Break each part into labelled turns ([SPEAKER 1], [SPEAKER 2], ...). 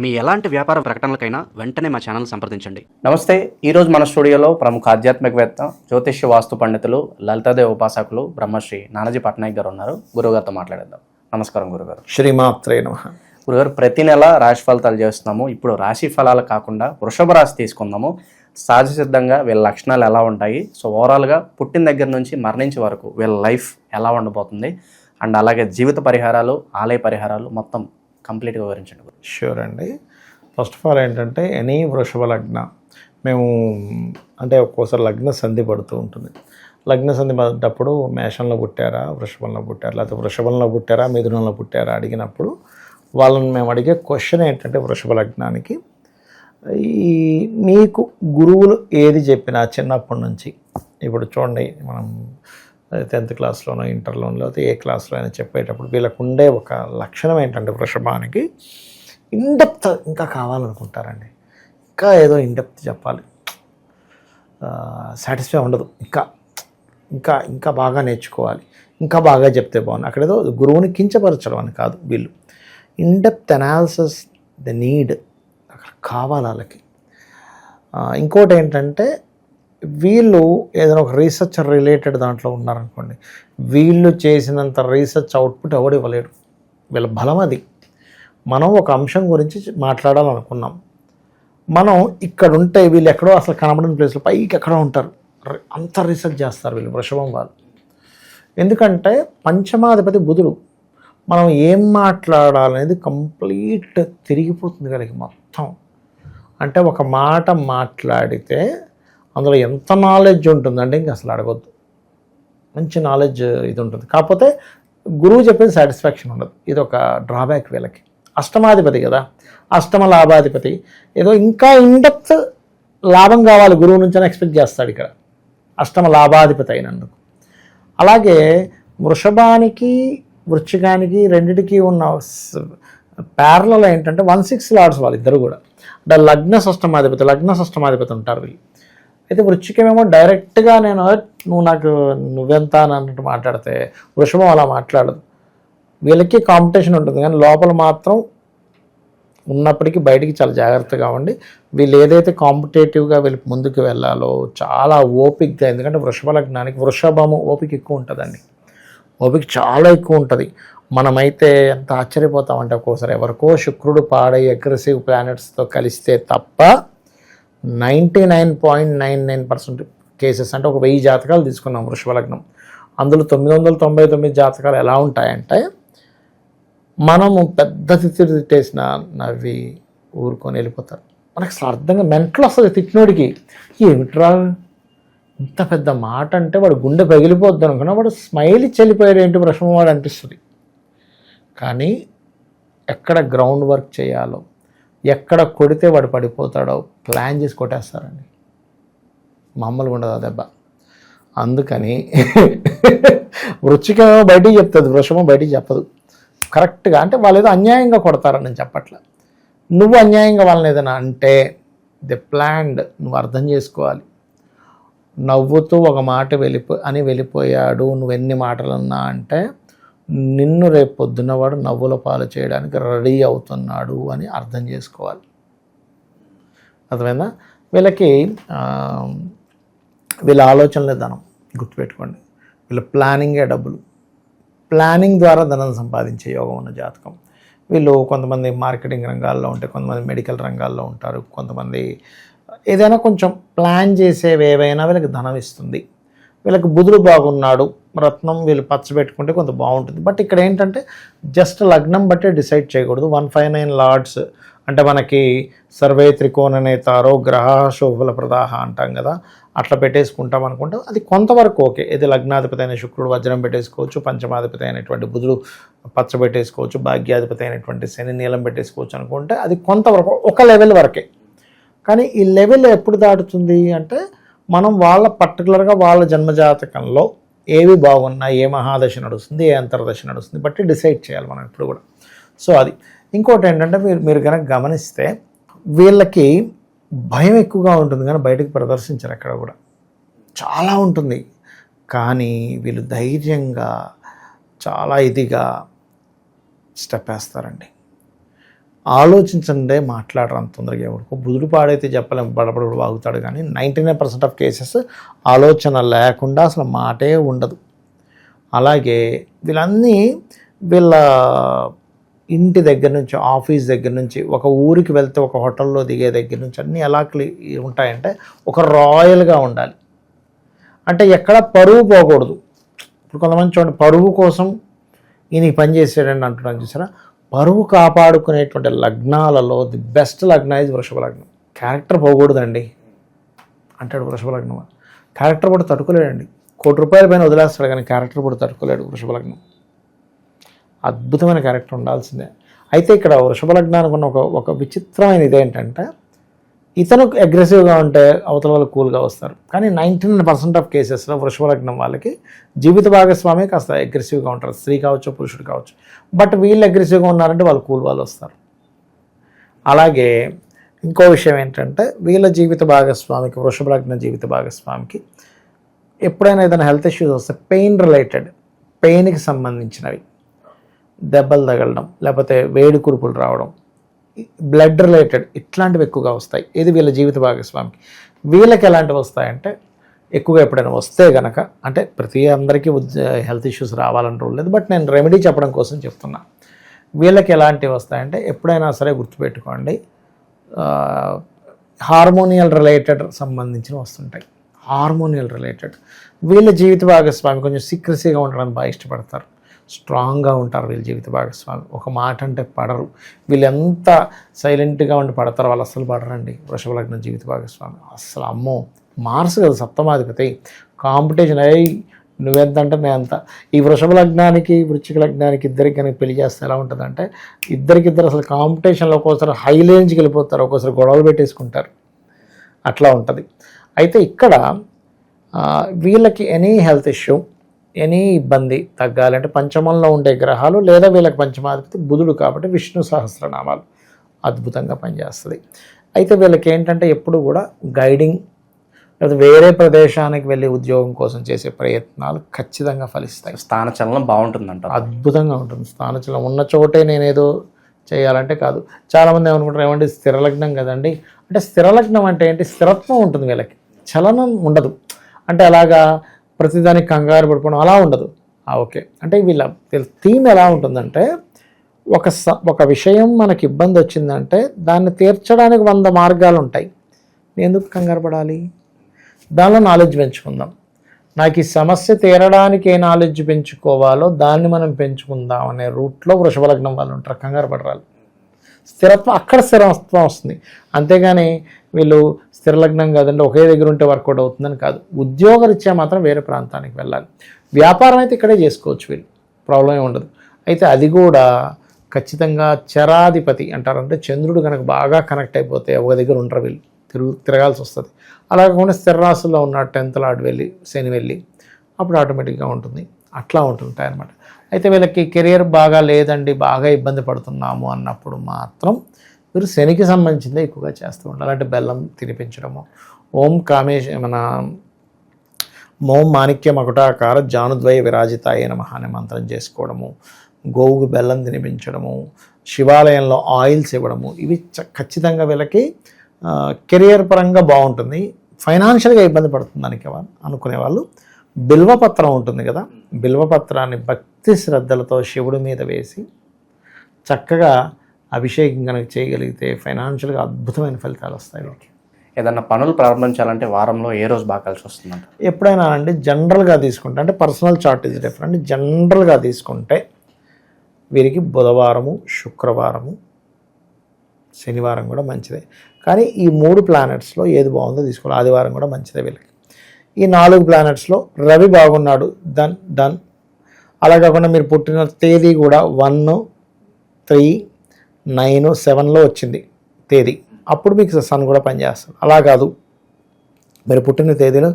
[SPEAKER 1] మీ ఎలాంటి వ్యాపార ప్రకటనలకైనా వెంటనే మా ఛానల్ సంప్రదించండి.
[SPEAKER 2] నమస్తే ఈరోజు మన స్టూడియోలో ప్రముఖ ఆధ్యాత్మికవేత్త జ్యోతిష్య వాస్తు పండితులు లలితాదేవి ఉపాసకులు బ్రహ్మశ్రీ నానాజీ పట్నాయక్ గారు ఉన్నారు. గురుగారితో మాట్లాడేద్దాం. నమస్కారం గురుగారు
[SPEAKER 3] శ్రీమాత్రే నమ.
[SPEAKER 2] గురుగారు ప్రతి నెల రాశి ఫలితాలు చేస్తున్నాము. ఇప్పుడు రాశి ఫలాలు కాకుండా వృషభ రాశి తీసుకుందాము. సహజ సిద్ధంగా వీళ్ళ లక్షణాలు ఎలా ఉంటాయి? సో ఓవరాల్గా పుట్టిన దగ్గర నుంచి మరణించే వరకు వీళ్ళ లైఫ్ ఎలా ఉండబోతుంది? అండ్ అలాగే జీవిత పరిహారాలు ఆలయ పరిహారాలు మొత్తం కంప్లీట్గా వివరించండి
[SPEAKER 3] ష్యూర్ అండి. ఫస్ట్ ఆఫ్ ఆల్ ఏంటంటే ఎనీ వృషభ లగ్న మేము అంటే ఒక్కోసారి లగ్న సంధి పడుతూ ఉంటుంది. లగ్న సంధి పడ్డప్పుడు మేషంలో పుట్టారా వృషభంలో పుట్టారా లేకపోతే వృషభంలో పుట్టారా మిథునంలో పుట్టారా అడిగినప్పుడు వాళ్ళని మేము అడిగే క్వశ్చన్ ఏంటంటే వృషభ లగ్నానికి ఈ మీకు గురువులు ఏది చెప్పినా చిన్నప్పటి నుంచి ఇప్పుడు చూడండి మనం టెన్త్ క్లాస్లోనో ఇంటర్లోనో లేకపోతే ఏ క్లాస్లో అయినా చెప్పేటప్పుడు వీళ్ళకు ఉండే ఒక లక్షణం ఏంటంటే వృషభానికి ఇండెప్త్ ఇంకా కావాలనుకుంటారండి. ఇంకా ఏదో ఇండెప్త్ చెప్పాలి. సాటిస్ఫై ఉండదు. ఇంకా ఇంకా ఇంకా బాగా నేర్చుకోవాలి. ఇంకా బాగా చెప్తే బాగుంది అక్కడేదో గురువుని కించపరచడం అని కాదు వీళ్ళు. ఇండెప్త్ అనాలిసిస్ ద నీడ్ అక్కడ కావాలి వాళ్ళకి. ఇంకోటి ఏంటంటే వీళ్ళు ఏదైనా ఒక రీసెర్చ్ రిలేటెడ్ దాంట్లో ఉన్నారనుకోండి వీళ్ళు చేసినంత రీసెర్చ్ అవుట్పుట్ ఎవడు ఇవ్వలేడు. వీళ్ళ బలం అది. మనం ఒక అంశం గురించి మాట్లాడాలనుకున్నాం. మనం ఇక్కడ ఉంటే వీళ్ళు ఎక్కడో అసలు కనబడిన ప్లేస్లో పైకి ఎక్కడో ఉంటారు. అంత రీసెర్చ్ చేస్తారు వీళ్ళు వృషభం వాళ్ళు. ఎందుకంటే పంచమాధిపతి బుధుడు మనం ఏం మాట్లాడాలనేది కంప్లీట్ తిరిగిపోతుంది కలిగి మొత్తం. అంటే ఒక మాట మాట్లాడితే అందులో ఎంత నాలెడ్జ్ ఉంటుందంటే ఇంక అసలు అడగొద్దు. మంచి నాలెడ్జ్ ఇది ఉంటుంది. కాకపోతే గురువు చెప్పేది సాటిస్ఫాక్షన్ ఉండదు. ఇది ఒక డ్రాబ్యాక్ వీళ్ళకి. అష్టమాధిపతి కదా. అష్టమ లాభాధిపతి. ఏదో ఇంకా ఇండెప్త్ లాభం కావాలి గురువు నుంచి అని ఎక్స్పెక్ట్ చేస్తాడు ఇక్కడ. అష్టమ లాభాధిపతి అయినందుకు. అలాగే వృషభానికి వృచ్చికానికి రెండిటికి ఉన్న ప్యారలలో ఏంటంటే వన్ సిక్స్ లాడ్స్ వాళ్ళిద్దరు కూడా. అంటే లగ్న సష్టమాధిపతి లగ్న సష్టమాధిపతి ఉంటారు వీళ్ళు. అయితే వృచ్చికమేమో డైరెక్ట్గా నేను నువ్వు నాకు నువ్వెంత అని అన్నట్టు మాట్లాడితే వృషభం అలా మాట్లాడదు. వీళ్ళకి కాంపిటీషన్ ఉంటుంది. కానీ లోపల మాత్రం ఉన్నప్పటికీ బయటికి చాలా జాగ్రత్తగా ఉండి వీళ్ళు ఏదైతే కాంపిటేటివ్గా వీళ్ళు ముందుకు వెళ్ళాలో చాలా ఓపిక్గా ఎందుకంటే వృషభ లగ్నానికి వృషభము ఓపిక ఎక్కువ ఉంటుందండి. ఓపిక చాలా ఎక్కువ ఉంటుంది. మనమైతే ఎంత ఆశ్చర్యపోతామంటే ఒక్కోసారి ఎవరికో శుక్రుడు పాడై అగ్రెసివ్ ప్లానెట్స్తో కలిస్తే తప్ప ninety nine point nine nine percent cases అంటే ఒక వెయ్యి జాతకాలు తీసుకున్నాం వృషభ లగ్నం. అందులో తొమ్మిది వందల తొంభై తొమ్మిది జాతకాలు ఎలా ఉంటాయంటే మనము పెద్ద తిత్తి తిట్టేసిన నవ్వి ఊరుకొని వెళ్ళిపోతారు. మనకు అసలు అర్థంగా మెంటల్ వస్తుంది తిట్టినోడికి. ఏమిట్రా? ఇంత పెద్ద మాట అంటే వాడు గుండె పగిలిపోద్ది అనుకున్నా వాడు స్మైల్ ఇచ్చి ఏంటి ప్రశ్న వాడు అనిపిస్తుంది. కానీ ఎక్కడ గ్రౌండ్ వర్క్ చేయాలో ఎక్కడ కొడితే వాడు పడిపోతాడో ప్లాన్ చేసి కొట్టేస్తారండి. మామూలుగా ఉండదు ఆ దెబ్బ. అందుకని వృచ్చికమేమో బయటికి చెప్తుంది వృషమో బయటికి చెప్పదు. కరెక్ట్గా అంటే వాళ్ళు ఏదో అన్యాయంగా కొడతారని నేను చెప్పట్లే. నువ్వు అన్యాయంగా వాళ్ళని ఏదైనా అంటే ది ప్లాండ్ నువ్వు అర్థం చేసుకోవాలి. నవ్వుతూ ఒక మాట వెళ్ళిపో అని వెళ్ళిపోయాడు నువ్వు ఎన్ని మాటలు అన్నా అంటే నిన్ను రేపు పొద్దున్న వాడు నవ్వుల పాలు చేయడానికి రెడీ అవుతున్నాడు అని అర్థం చేసుకోవాలి. అర్థమైందా? వీళ్ళకి వీళ్ళ ఆలోచనలే ధనం గుర్తుపెట్టుకోండి. వీళ్ళ ప్లానింగే డబ్బులు. ప్లానింగ్ ద్వారా ధనం సంపాదించే యోగం ఉన్న జాతకం. వీళ్ళు కొంతమంది మార్కెటింగ్ రంగాల్లో ఉంటే కొంతమంది మెడికల్ రంగాల్లో ఉంటారు కొంతమంది ఏదైనా కొంచెం ప్లాన్ చేసేవి ఏవైనా వీళ్ళకి ధనం ఇస్తుంది. వీళ్ళకి బుధుడు బాగున్నాడు రత్నం వీళ్ళు పచ్చబెట్టుకుంటే కొంత బాగుంటుంది. బట్ ఇక్కడ ఏంటంటే జస్ట్ లగ్నం బట్టే డిసైడ్ చేయకూడదు. వన్ ఫైవ్ నైన్ లార్డ్స్ అంటే మనకి సర్వే త్రికోణ నేతారో గ్రహ శోభల ప్రదాహ అంటాం కదా అట్లా పెట్టేసుకుంటాం అనుకుంటే అది కొంతవరకు ఓకే. ఇది లగ్నాధిపతి అయిన శుక్రుడు వజ్రం పెట్టేసుకోవచ్చు పంచమాధిపతి అయినటువంటి బుధుడు పచ్చ పెట్టేసుకోవచ్చు భాగ్యాధిపతి అయినటువంటి శని నీలం పెట్టేసుకోవచ్చు అనుకుంటే అది కొంతవరకు ఒక లెవెల్ వరకే. కానీ ఈ లెవెల్ ఎప్పుడు దాటుతుంది అంటే మనం వాళ్ళ పర్టికులర్గా వాళ్ళ జన్మజాతకంలో ఏవి బాగున్నాయి ఏ మహాదశ నడుస్తుంది ఏ అంతర్దశ నడుస్తుంది బట్టి డిసైడ్ చేయాలి మనం ఇప్పుడు కూడా. సో అది. ఇంకోటి ఏంటంటే మీరు మీరు కనుక గమనిస్తే వీళ్ళకి భయం ఎక్కువగా ఉంటుంది కానీ బయటకు ప్రదర్శించరు ఎక్కడ కూడా. చాలా ఉంటుంది. కానీ వీళ్ళు ధైర్యంగా చాలా ఇదిగా స్టెప్ వేస్తారండి. ఆలోచించండి మాట్లాడరు అంత తొందరగా ఎవరికి. బుధుడు పాడైతే చెప్పలేం బడబడు వాగుతాడు కానీ ninety nine percent of cases ఆలోచన లేకుండా అసలు మాటే ఉండదు. అలాగే వీళ్ళన్నీ వీళ్ళ ఇంటి దగ్గర నుంచి ఆఫీస్ దగ్గర నుంచి ఒక ఊరికి వెళ్తే ఒక హోటల్లో దిగే దగ్గర నుంచి అన్నీ ఎలా క్లి ఉంటాయంటే ఒక రాయల్గా ఉండాలి. అంటే ఎక్కడ పరువు పోకూడదు. ఇప్పుడు కొంతమంది చూడండి పరువు కోసం ఈయన పని చేసాడని అంటున్నాను చూసారా? పరువు కాపాడుకునేటువంటి లగ్నాలలో ది బెస్ట్ లగ్న ఇది వృషభ లగ్నం. క్యారెక్టర్ పోకూడదండి. అంటాడు వృషభ లగ్నం. క్యారెక్టర్ కూడా తట్టుకోలేడండి. కోటి రూపాయల పైన వదిలేస్తాడు కానీ క్యారెక్టర్ కూడా తట్టుకోలేడు వృషభ లగ్నం. అద్భుతమైన క్యారెక్టర్ ఉండాల్సిందే. అయితే ఇక్కడ వృషభ లగ్నానికి ఉన్న ఒక ఒక విచిత్రమైన ఇదేంటంటే ఇతను అగ్రెసివ్గా ఉంటే అవతల వాళ్ళు కూల్గా వస్తారు. కానీ నైంటీ నైన్ పర్సెంట్ ఆఫ్ కేసెస్లో వృషభ లగ్నం వాళ్ళకి జీవిత భాగస్వామి కాస్త అగ్రెసివ్గా ఉంటారు. స్త్రీ కావచ్చు పురుషుడు కావచ్చు. బట్ వీళ్ళు అగ్రెసివ్గా ఉన్నారంటే వాళ్ళు కూల్ వాళ్ళు వస్తారు. అలాగే ఇంకో విషయం ఏంటంటే వీళ్ళ జీవిత భాగస్వామికి వృషభ లగ్న జీవిత భాగస్వామికి ఎప్పుడైనా ఏదైనా హెల్త్ ఇష్యూస్ వస్తే పెయిన్ రిలేటెడ్ పెయిన్కి సంబంధించినవి. దెబ్బలు తగలడం లేకపోతే వేడి కురుపులు రావడం బ్లడ్ రిలేటెడ్ ఇట్లాంటివి ఎక్కువగా వస్తాయి. ఇది వీళ్ళ జీవిత భాగస్వామికి. వీళ్ళకి ఎలాంటివి వస్తాయంటే ఎక్కువగా ఎప్పుడైనా వస్తే గనక అంటే ప్రతి అందరికీ హెల్త్ ఇష్యూస్ రావాలని రూల్ లేదు బట్ నేను రెమెడీ చెప్పడం కోసం చెప్తున్నా. వీళ్ళకి ఎలాంటివి వస్తాయంటే ఎప్పుడైనా సరే గుర్తుపెట్టుకోండి హార్మోనియల్ రిలేటెడ్ సంబంధించిన వస్తుంటాయి. హార్మోనియల్ రిలేటెడ్ వీళ్ళ జీవిత భాగస్వామి కొంచెం సీక్రసీగా ఉండడానికి బాగా ఇష్టపడతారు. స్ట్రాంగ్గా ఉంటారు వీళ్ళ జీవిత భాగస్వామి. ఒక మాట అంటే పడరు. వీళ్ళు ఎంత సైలెంట్గా ఉండి పడతారు వాళ్ళు అస్సలు పడరండి వృషభ లగ్న జీవిత భాగస్వామి. అస్సలు అమ్మో మార్స్ కదా సప్తమాధిపతి. కాంపిటీషన్ అయ్యి నువ్వెంత అంటే నేను అంత ఈ వృషభ లగ్నానికి వృచ్చిక లగ్నానికి ఇద్దరికి కనుక పెళ్ళి చేస్తే ఎలా ఉంటుందంటే ఇద్దరికిద్దరు అసలు కాంపిటీషన్లో ఒక్కోసారి హై రేంజ్కి వెళ్ళిపోతారు ఒక్కోసారి గొడవలు పెట్టేసుకుంటారు. అట్లా ఉంటుంది. అయితే ఇక్కడ వీళ్ళకి ఎనీ హెల్త్ ఇష్యూ ఎనీ ఇబ్బంది తగ్గాలంటే పంచమంలో ఉండే గ్రహాలు లేదా వీళ్ళకి పంచమాధిపతి బుధుడు కాబట్టి విష్ణు సహస్రనామాలు అద్భుతంగా పనిచేస్తుంది. అయితే వీళ్ళకి ఏంటంటే ఎప్పుడు కూడా గైడింగ్ లేదా వేరే ప్రదేశానికి వెళ్ళి ఉద్యోగం కోసం చేసే ప్రయత్నాలు ఖచ్చితంగా ఫలిస్తాయి.
[SPEAKER 2] స్థాన చలనం బాగుంటుందంట.
[SPEAKER 3] అద్భుతంగా ఉంటుంది. స్థానచలం ఉన్న చోటే నేనేదో చేయాలంటే కాదు. చాలామంది ఏమనుకుంటారు ఏమంటే స్థిరలగ్నం కదండి? అంటే స్థిరలగ్నం అంటే ఏంటి? స్థిరత్వం ఉంటుంది వీళ్ళకి. చలనం ఉండదు. అంటే అలాగా ప్రతిదానికి కంగారు పడిపోవడం అలా ఉండదు. ఓకే. అంటే వీళ్ళ వీళ్ళ థీమ్ ఎలా ఉంటుందంటే ఒక స ఒక విషయం మనకి ఇబ్బంది వచ్చిందంటే దాన్ని తీర్చడానికి వంద మార్గాలు ఉంటాయి. ఎందుకు కంగారు పడాలి? దానిలో నాలెడ్జ్ పెంచుకుందాం. నాకు ఈ సమస్య తీరడానికి ఏ నాలెడ్జ్ పెంచుకోవాలో దాన్ని మనం పెంచుకుందాం అనే రూట్లో వృషభ లగ్నం వాళ్ళు ఉంటారు. కంగారు పడరాలు స్థిరత్వం అక్కడ స్థిరత్వం వస్తుంది. అంతేగాని వీళ్ళు స్థిరలగ్నం కాదండి ఒకే దగ్గర ఉంటే వర్కౌట్ అవుతుందని కాదు. ఉద్యోగరీత్యా మాత్రం వేరే ప్రాంతానికి వెళ్ళాలి. వ్యాపారం అయితే ఇక్కడే చేసుకోవచ్చు వీళ్ళు. ప్రాబ్లం ఉండదు. అయితే అది కూడా ఖచ్చితంగా చరాధిపతి అంటారంటే చంద్రుడు కనుక బాగా కనెక్ట్ అయిపోతే ఒక దగ్గర ఉంటారు వీళ్ళు. తిరుగు తిరగాల్సి వస్తుంది. అలా కాకుండా స్థిర ఉన్న టెన్త్ ఆడు వెళ్ళి శని వెళ్ళి అప్పుడు ఆటోమేటిక్గా ఉంటుంది. అట్లా ఉంటుంటాయి అన్నమాట. అయితే వీళ్ళకి కెరియర్ బాగా లేదండి బాగా ఇబ్బంది పడుతున్నాము అన్నప్పుడు మాత్రం వీరు శనికి సంబంధించిందే ఎక్కువగా చేస్తూ ఉండాలి. అంటే బెల్లం తినిపించడము. ఓం కామేశ మన మోం మాణిక్య మకుటాకార జానుద్వయ విరాజితాయ నమః అనే మంత్రం చేసుకోవడము. గోవుకు బెల్లం తినిపించడము. శివాలయంలో ఆయిల్స్ ఇవ్వడము. ఇవి చ- ఖచ్చితంగా వీళ్ళకి కెరియర్ పరంగా బాగుంటుంది. ఫైనాన్షియల్గా ఇబ్బంది పడుతుంది దానికి అనుకునే వాళ్ళు. బిల్వపత్రం ఉంటుంది కదా. బిల్వపత్రాన్ని భక్తి శ్రద్ధలతో శివుడి మీద వేసి చక్కగా అభిషేకం కనుక చేయగలిగితే ఫైనాన్షియల్గా అద్భుతమైన ఫలితాలు వస్తాయి. వీళ్ళకి
[SPEAKER 2] ఏదన్నా పనులు ప్రారంభించాలంటే వారంలో ఏ రోజు బాగా కలిసి వస్తుందంట?
[SPEAKER 3] ఎప్పుడైనా అండి జనరల్గా తీసుకుంటే అంటే పర్సనల్ చార్ట్ ఇది డిఫరెంట్ జనరల్గా తీసుకుంటే వీరికి బుధవారము శుక్రవారము శనివారం కూడా మంచిదే. కానీ ఈ మూడు ప్లానెట్స్లో ఏది బాగుందో తీసుకోవాలి. ఆదివారం కూడా మంచిదే వీళ్ళకి. ఈ నాలుగు ప్లానెట్స్లో రవి బాగున్నాడు డన్ డన్ అలా కాకుండా మీరు పుట్టిన తేదీ కూడా వన్ త్రీ నైన్ సెవెన్లో వచ్చింది తేదీ. అప్పుడు మీకు సన్ కూడా పనిచేస్తుంది. అలా కాదు. మీరు పుట్టిన తేదీలు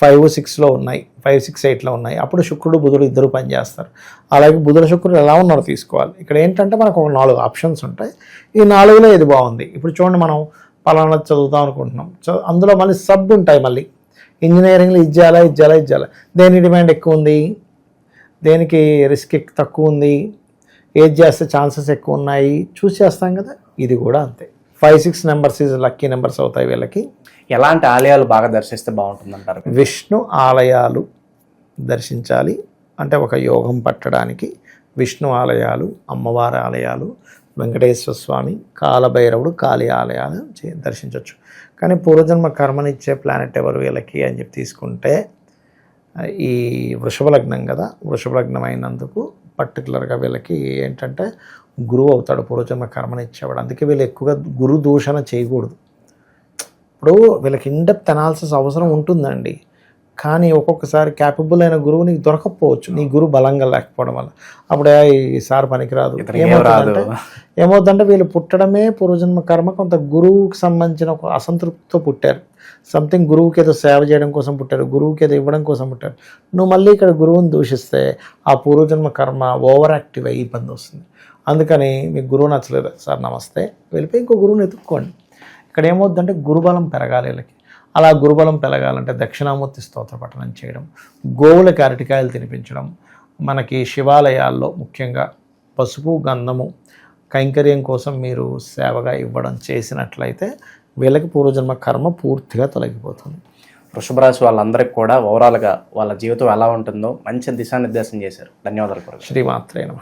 [SPEAKER 3] ఫైవ్ సిక్స్లో ఉన్నాయి. ఫైవ్ సిక్స్ ఎయిట్లో ఉన్నాయి. అప్పుడు శుక్రుడు బుధుడు ఇద్దరు పనిచేస్తారు. అలాగే బుధుడు శుక్రుడు ఎలా ఉన్నారో తీసుకోవాలి. ఇక్కడ ఏంటంటే మనకు ఒక నాలుగు ఆప్షన్స్ ఉంటాయి. ఈ నాలుగులో ఏది బాగుంది? ఇప్పుడు చూడండి మనం పలానా చదువుతాం అనుకుంటున్నాం. అందులో మళ్ళీ సబ్ ఉంటాయి మళ్ళీ. ఇంజనీరింగ్లో ఇజ్జాలా ఇజ్జాలా ఇజ్జాలా దేని డిమాండ్ ఎక్కువ ఉంది? దేనికి రిస్క్ తక్కువ ఉంది? ఏది చేస్తే ఛాన్సెస్ ఎక్కువ ఉన్నాయి చూసి చేస్తాం కదా. ఇది కూడా అంతే. Five six numbers is lucky numbers అవుతాయి వీళ్ళకి.
[SPEAKER 2] ఎలాంటి ఆలయాలు బాగా దర్శిస్తే బాగుంటుందంటారు?
[SPEAKER 3] విష్ణు ఆలయాలు దర్శించాలి. అంటే ఒక యోగం పట్టడానికి విష్ణు ఆలయాలు అమ్మవారి ఆలయాలు వెంకటేశ్వర స్వామి కాలభైరవుడు కాళీ ఆలయాలు చే- దర్శించవచ్చు కానీ పూర్వజన్మ కర్మనిచ్చే ప్లానెట్ ఎవరు వీళ్ళకి అని చెప్పి తీసుకుంటే ఈ వృషభ లగ్నం కదా? వృషభ లగ్నం అయినందుకు పర్టికులర్గా వీళ్ళకి ఏంటంటే గురువు అవుతాడు పూర్వజన్మ కర్మనిచ్చేవాడు అందుకే వీళ్ళు ఎక్కువగా గురు దూషణ చేయకూడదు. ఇప్పుడు వీళ్ళకి ఇండెప్త్ అనాలిసిస్ అవసరం ఉంటుందండి. కానీ ఒక్కొక్కసారి క్యాపబుల్ అయిన గురువు నీకు దొరకకపోవచ్చు. నీ గురువు బలంగా లేకపోవడం వల్ల. అప్పుడే ఈ సార్ పనికిరాదు. ఏమవుతుందంటే. ఏమవుతుందంటే వీళ్ళు పుట్టడమే పూర్వజన్మ కర్మ. కొంత గురువుకి సంబంధించిన ఒక అసంతృప్తితో పుట్టారు. సంథింగ్ గురువుకి ఏదో సేవ చేయడం కోసం పుట్టారు. గురువుకి ఏదో ఇవ్వడం కోసం పుట్టారు. నువ్వు మళ్ళీ ఇక్కడ గురువుని దూషిస్తే ఆ పూర్వజన్మ కర్మ ఓవర్ యాక్టివ్ అయ్యి ఇబ్బంది వస్తుంది. అందుకని మీకు గురువు నచ్చలేదు. సార్ నమస్తే. వెళ్ళిపోయి ఇంకో గురువుని ఎత్తుక్కోండి ఇక్కడ ఏమవుద్దంటే గురుబలం పెరగాలి వీళ్ళకి. అలా గురుబలం పెరగాలంటే దక్షిణామూర్తి స్తోత్ర పఠనం చేయడం గోవులకి అరటికాయలు తినిపించడం మనకి శివాలయాల్లో ముఖ్యంగా పసుపు గంధము కైంకర్యం కోసం మీరు సేవగా ఇవ్వడం చేసినట్లయితే వీళ్ళకి పూర్వజన్మ కర్మ పూర్తిగా తొలగిపోతుంది.
[SPEAKER 2] వృషభ రాశి వాళ్ళందరికీ కూడా ఓవరాల్గా వాళ్ళ జీవితం ఎలా ఉంటుందో మంచి దిశానిర్దేశం చేశారు. ధన్యవాదాలు గురుగారు.
[SPEAKER 3] శ్రీమాత్రే నమ.